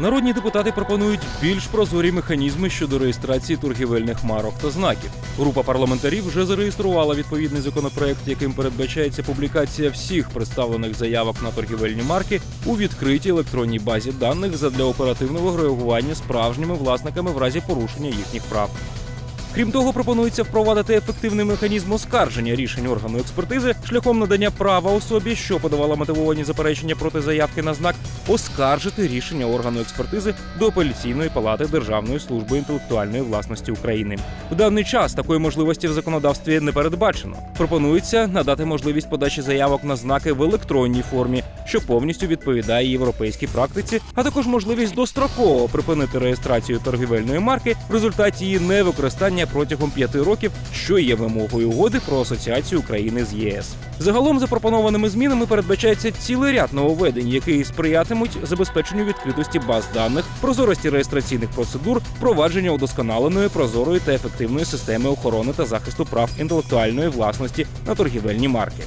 Народні депутати пропонують більш прозорі механізми щодо реєстрації торгівельних марок та знаків. Група парламентарів вже зареєструвала відповідний законопроект, яким передбачається публікація всіх представлених заявок на торгівельні марки у відкритій електронній базі даних задля оперативного реагування справжніми власниками в разі порушення їхніх прав. Крім того, пропонується впровадити ефективний механізм оскарження рішень органу експертизи шляхом надання права особі, що подавала мотивовані заперечення проти заявки на знак, оскаржити рішення органу експертизи до апеляційної палати Державної служби інтелектуальної власності України. В даний час такої можливості в законодавстві не передбачено. Пропонується надати можливість подачі заявок на знаки в електронній формі, що повністю відповідає європейській практиці, а також можливість достроково припинити реєстрацію торгівельної марки в результаті її невикористання протягом п'яти років, що є вимогою угоди про асоціацію України з ЄС. Загалом запропонованими змінами передбачається цілий ряд нововведень, які сприятимуть забезпеченню відкритості баз даних, прозорості реєстраційних процедур, впровадження удосконаленої, прозорої та ефективної системи охорони та захисту прав інтелектуальної власності на торгівельні марки.